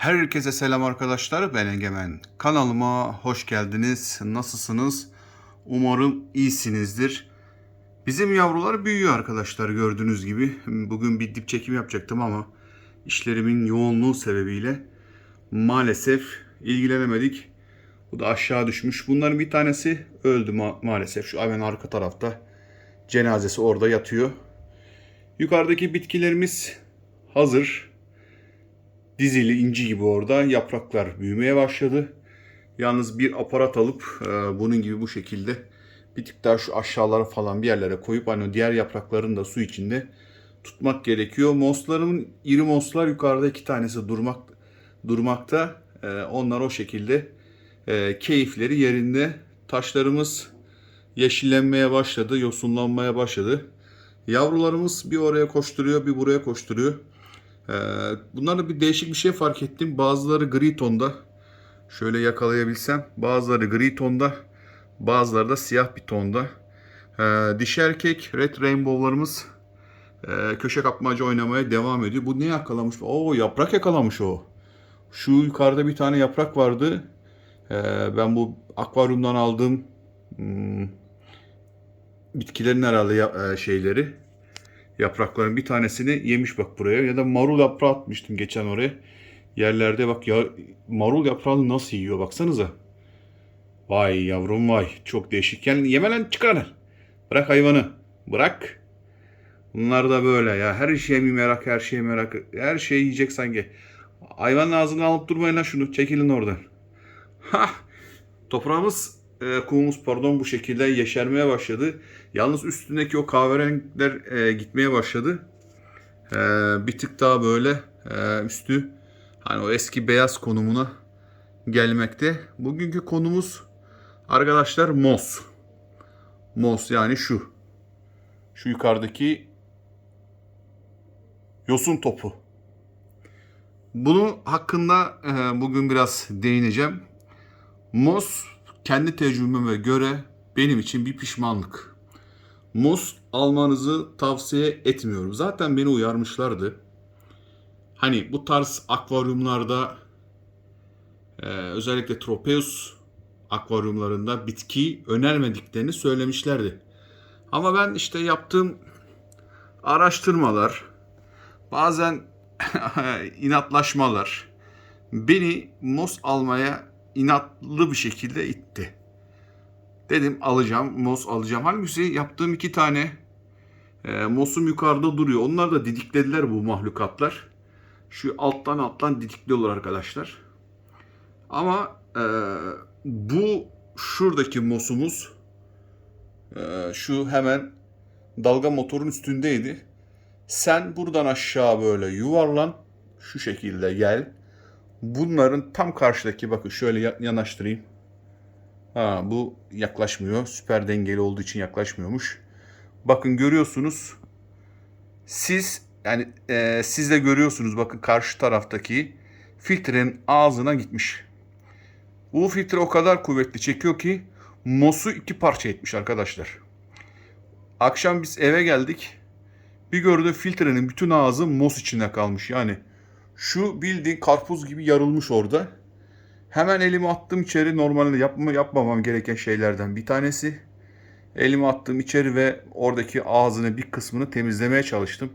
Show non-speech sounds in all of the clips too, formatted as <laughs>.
Herkese selam arkadaşlar. Ben Egemen. Kanalıma hoş geldiniz. Nasılsınız? Umarım iyisinizdir. Bizim yavrular büyüyor arkadaşlar gördüğünüz gibi. Bugün bir dip çekim yapacaktım ama işlerimin yoğunluğu sebebiyle maalesef ilgilenemedik. Bu da aşağı düşmüş. Bunların bir tanesi öldü ma- maalesef. Şu hemen arka tarafta. Cenazesi orada yatıyor. Yukarıdaki bitkilerimiz hazır dizili inci gibi orada yapraklar büyümeye başladı. Yalnız bir aparat alıp e, bunun gibi bu şekilde bir tık daha şu aşağılara falan bir yerlere koyup hani o diğer yaprakların da su içinde tutmak gerekiyor. Moslarımın iri moslar yukarıda iki tanesi durmak durmakta. E, onlar o şekilde e, keyifleri yerinde. Taşlarımız yeşillenmeye başladı, yosunlanmaya başladı. Yavrularımız bir oraya koşturuyor, bir buraya koşturuyor. Ee, bunlarda bir değişik bir şey fark ettim. Bazıları gri tonda. Şöyle yakalayabilsem. Bazıları gri tonda. Bazıları da siyah bir tonda. Ee, dişi erkek red rainbow'larımız e, köşe kapmaca oynamaya devam ediyor. Bu ne yakalamış? Oo yaprak yakalamış o. Şu yukarıda bir tane yaprak vardı. Ee, ben bu akvaryumdan aldığım hmm, bitkilerin herhalde e, şeyleri yaprakların bir tanesini yemiş bak buraya. Ya da marul yaprağı atmıştım geçen oraya. Yerlerde bak ya marul yaprağını nasıl yiyor baksanıza. Vay yavrum vay. Çok değişik. Yani yeme çıkar. Bırak hayvanı. Bırak. Bunlar da böyle ya. Her şeye mi merak, her şeye merak. Her şeyi yiyecek sanki. Hayvanın ağzını alıp durmayın lan şunu. Çekilin oradan. Ha! Toprağımız, e, kumumuz pardon bu şekilde yeşermeye başladı. Yalnız üstündeki o kahverengiler e, gitmeye başladı. E, bir tık daha böyle e, üstü hani o eski beyaz konumuna gelmekte. Bugünkü konumuz arkadaşlar mos. Mos yani şu. Şu yukarıdaki yosun topu. Bunu hakkında e, bugün biraz değineceğim. Mos kendi tecrübeme göre benim için bir pişmanlık. Mos almanızı tavsiye etmiyorum. Zaten beni uyarmışlardı. Hani bu tarz akvaryumlarda e, özellikle Tropeus akvaryumlarında bitki önermediklerini söylemişlerdi. Ama ben işte yaptığım araştırmalar, bazen <laughs> inatlaşmalar beni mos almaya inatlı bir şekilde itti. Dedim alacağım, mos alacağım. Halbuki yaptığım iki tane e, mosum yukarıda duruyor. Onlar da didiklediler bu mahlukatlar. Şu alttan alttan didikliyorlar arkadaşlar. Ama e, bu şuradaki mosumuz e, şu hemen dalga motorun üstündeydi. Sen buradan aşağı böyle yuvarlan. Şu şekilde gel. Bunların tam karşıdaki bakın şöyle ya- yanaştırayım. Ha bu yaklaşmıyor. Süper dengeli olduğu için yaklaşmıyormuş. Bakın görüyorsunuz. Siz yani e, siz de görüyorsunuz bakın karşı taraftaki filtrenin ağzına gitmiş. Bu filtre o kadar kuvvetli çekiyor ki mosu iki parça etmiş arkadaşlar. Akşam biz eve geldik. Bir gördüm filtrenin bütün ağzı mos içinde kalmış. Yani şu bildiğin karpuz gibi yarılmış orada. Hemen elimi attım içeri. Normalde yapma, yapmamam gereken şeylerden bir tanesi. Elimi attım içeri ve oradaki ağzını bir kısmını temizlemeye çalıştım.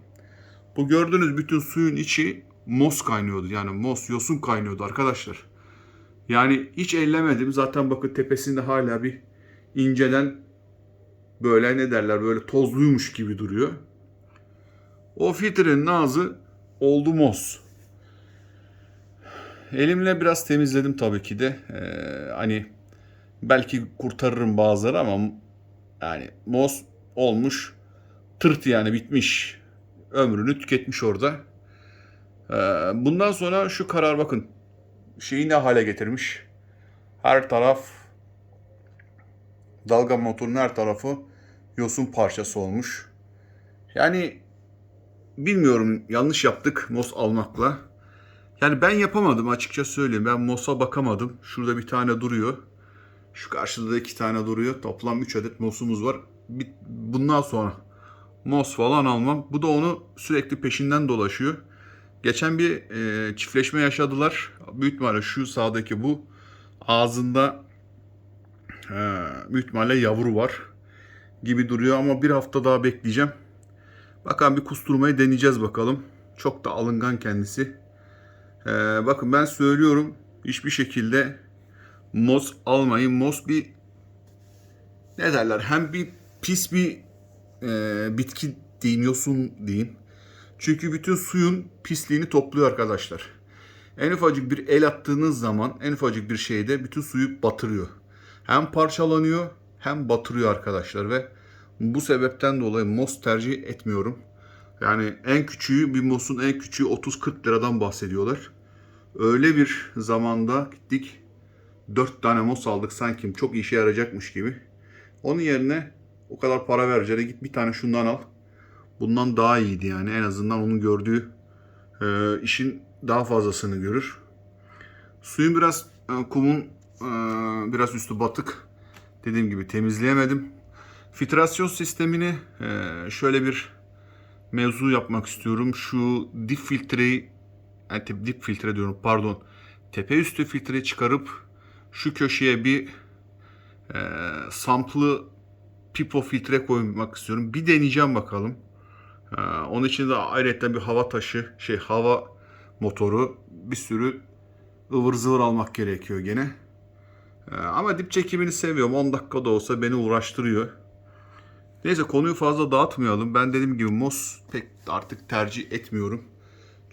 Bu gördüğünüz bütün suyun içi mos kaynıyordu. Yani mos, yosun kaynıyordu arkadaşlar. Yani hiç ellemedim. Zaten bakın tepesinde hala bir inceden böyle ne derler böyle tozluymuş gibi duruyor. O filtrenin ağzı oldu mos. Elimle biraz temizledim tabii ki de. Ee, hani belki kurtarırım bazıları ama yani mos olmuş tırt yani bitmiş. Ömrünü tüketmiş orada. Ee, bundan sonra şu karar bakın. Şeyi ne hale getirmiş. Her taraf dalga motorunun her tarafı yosun parçası olmuş. Yani bilmiyorum yanlış yaptık MOS almakla. Yani ben yapamadım açıkça söyleyeyim. Ben MOS'a bakamadım. Şurada bir tane duruyor. Şu karşıda da iki tane duruyor. Toplam 3 adet MOS'umuz var. Bundan sonra MOS falan almam. Bu da onu sürekli peşinden dolaşıyor. geçen bir e, çiftleşme yaşadılar. Büyük ihtimalle şu sağdaki bu ağzında e, büyük ihtimalle yavru var gibi duruyor ama bir hafta daha bekleyeceğim. Bakalım bir kusturmayı deneyeceğiz bakalım. Çok da alıngan kendisi. Ee, bakın ben söylüyorum hiçbir şekilde mos almayın. Mos bir ne derler hem bir pis bir e, bitki diyeyim yosun diyeyim. Çünkü bütün suyun pisliğini topluyor arkadaşlar. En ufacık bir el attığınız zaman en ufacık bir şeyde bütün suyu batırıyor. Hem parçalanıyor hem batırıyor arkadaşlar ve bu sebepten dolayı mos tercih etmiyorum. Yani en küçüğü bir mosun en küçüğü 30-40 liradan bahsediyorlar. Öyle bir zamanda gittik 4 tane mos aldık sanki çok işe yarayacakmış gibi. Onun yerine o kadar para vereceğine git bir tane şundan al. Bundan daha iyiydi yani en azından onun gördüğü e, işin daha fazlasını görür. Suyun biraz e, kumun e, biraz üstü batık. Dediğim gibi temizleyemedim. Filtrasyon sistemini e, şöyle bir mevzu yapmak istiyorum. Şu dip filtreyi yani tip- dip filtre diyorum pardon. Tepe üstü filtreyi çıkarıp şu köşeye bir e, samplı pipo filtre koymak istiyorum. Bir deneyeceğim bakalım. E, onun için de ayrıca bir hava taşı, şey hava motoru, bir sürü ıvır zıvır almak gerekiyor gene. E, ama dip çekimini seviyorum. 10 dakika da olsa beni uğraştırıyor. Neyse konuyu fazla dağıtmayalım. Ben dediğim gibi mos pek artık tercih etmiyorum.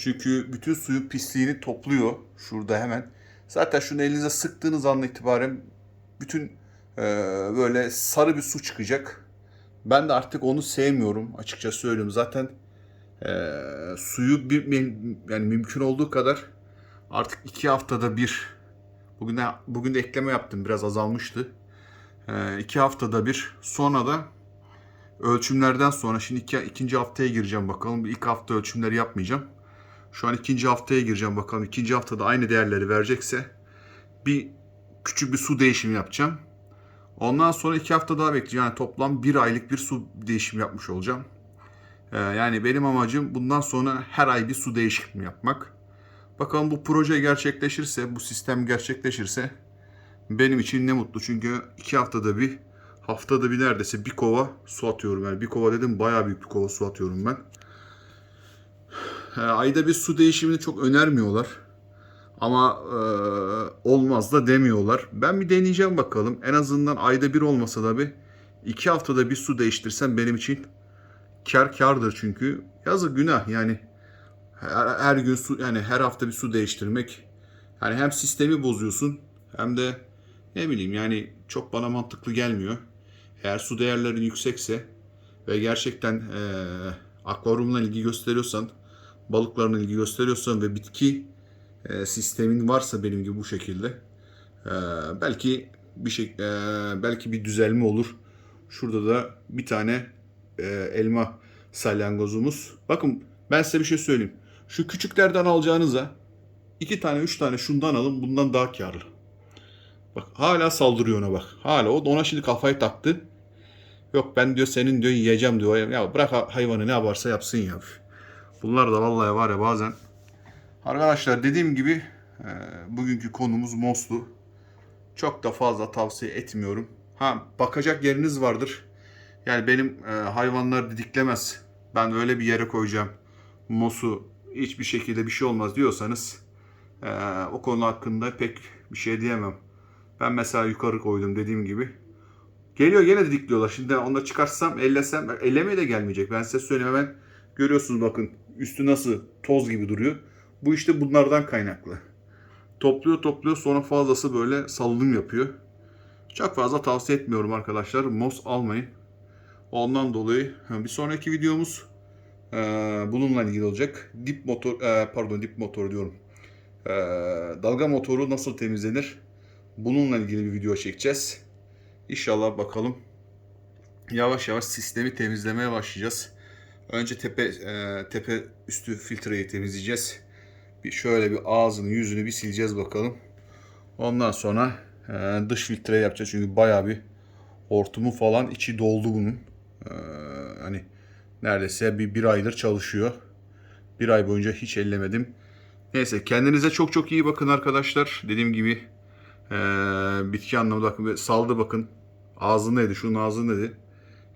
Çünkü bütün suyu pisliğini topluyor. Şurada hemen. Zaten şunu elinize sıktığınız andan itibaren bütün e, böyle sarı bir su çıkacak. Ben de artık onu sevmiyorum açıkça söylüyorum. Zaten e, suyu bir, yani mümkün olduğu kadar artık iki haftada bir bugün de, bugün de ekleme yaptım biraz azalmıştı. E, iki haftada bir sonra da ölçümlerden sonra şimdi iki, ikinci haftaya gireceğim bakalım. İlk hafta ölçümleri yapmayacağım. Şu an ikinci haftaya gireceğim bakalım. İkinci haftada aynı değerleri verecekse bir küçük bir su değişimi yapacağım. Ondan sonra iki hafta daha bekleyeceğim. Yani toplam bir aylık bir su değişimi yapmış olacağım. Ee, yani benim amacım bundan sonra her ay bir su değişimi yapmak. Bakalım bu proje gerçekleşirse, bu sistem gerçekleşirse benim için ne mutlu. Çünkü iki haftada bir, haftada bir neredeyse bir kova su atıyorum. Yani bir kova dedim bayağı büyük bir kova su atıyorum ben. Ayda bir su değişimini çok önermiyorlar. Ama e, olmaz da demiyorlar. Ben bir deneyeceğim bakalım. En azından ayda bir olmasa da bir iki haftada bir su değiştirsem benim için kar kardır çünkü. Yazık günah yani her, her gün su yani her hafta bir su değiştirmek yani hem sistemi bozuyorsun hem de ne bileyim yani çok bana mantıklı gelmiyor. Eğer su değerlerin yüksekse ve gerçekten e, akvaryumla ilgi gösteriyorsan, balıklarla ilgi gösteriyorsan ve bitki e, sistemin varsa benim gibi bu şekilde e, belki bir şey e, belki bir düzelme olur. Şurada da bir tane e, elma salyangozumuz. Bakın ben size bir şey söyleyeyim. Şu küçüklerden alacağınıza iki tane üç tane şundan alın bundan daha karlı. Bak hala saldırıyor ona bak. Hala o ona şimdi kafayı taktı. Yok ben diyor senin diyor yiyeceğim diyor. Ya bırak hayvanı ne yaparsa yapsın ya. Bunlar da vallahi var ya bazen. Arkadaşlar dediğim gibi e, bugünkü konumuz Moslu. Çok da fazla tavsiye etmiyorum. Ha bakacak yeriniz vardır. Yani benim e, hayvanlar didiklemez. Ben öyle bir yere koyacağım. Mosu hiçbir şekilde bir şey olmaz diyorsanız e, o konu hakkında pek bir şey diyemem. Ben mesela yukarı koydum dediğim gibi. Geliyor gene didikliyorlar. Şimdi da çıkarsam, ellesem, ellemeye de gelmeyecek. Ben size söyleyeyim hemen. Görüyorsunuz bakın üstü nasıl toz gibi duruyor. Bu işte bunlardan kaynaklı. Topluyor topluyor sonra fazlası böyle salınım yapıyor. Çok fazla tavsiye etmiyorum arkadaşlar. Mos almayın. Ondan dolayı bir sonraki videomuz e, bununla ilgili olacak. Dip motor, e, pardon dip motor diyorum. E, dalga motoru nasıl temizlenir? Bununla ilgili bir video çekeceğiz. İnşallah bakalım. Yavaş yavaş sistemi temizlemeye başlayacağız. Önce tepe e, tepe üstü filtreyi temizleyeceğiz. Bir şöyle bir ağzını yüzünü bir sileceğiz bakalım. Ondan sonra e, dış filtre yapacağız çünkü bayağı bir hortumu falan içi doldu bunun. E, hani neredeyse bir, bir aydır çalışıyor. Bir ay boyunca hiç ellemedim. Neyse kendinize çok çok iyi bakın arkadaşlar. Dediğim gibi eee, bitki anlamında bakın saldı bakın. Ağzındaydı şunun ağzındaydı.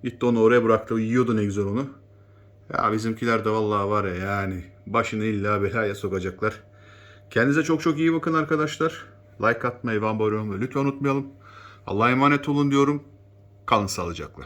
Gitti onu oraya bıraktı. Yiyordu ne güzel onu. Ya bizimkiler de vallahi var ya yani başını illa belaya sokacaklar. Kendinize çok çok iyi bakın arkadaşlar. Like atmayı, abone olmayı lütfen unutmayalım. Allah'a emanet olun diyorum. Kalın sağlıcakla.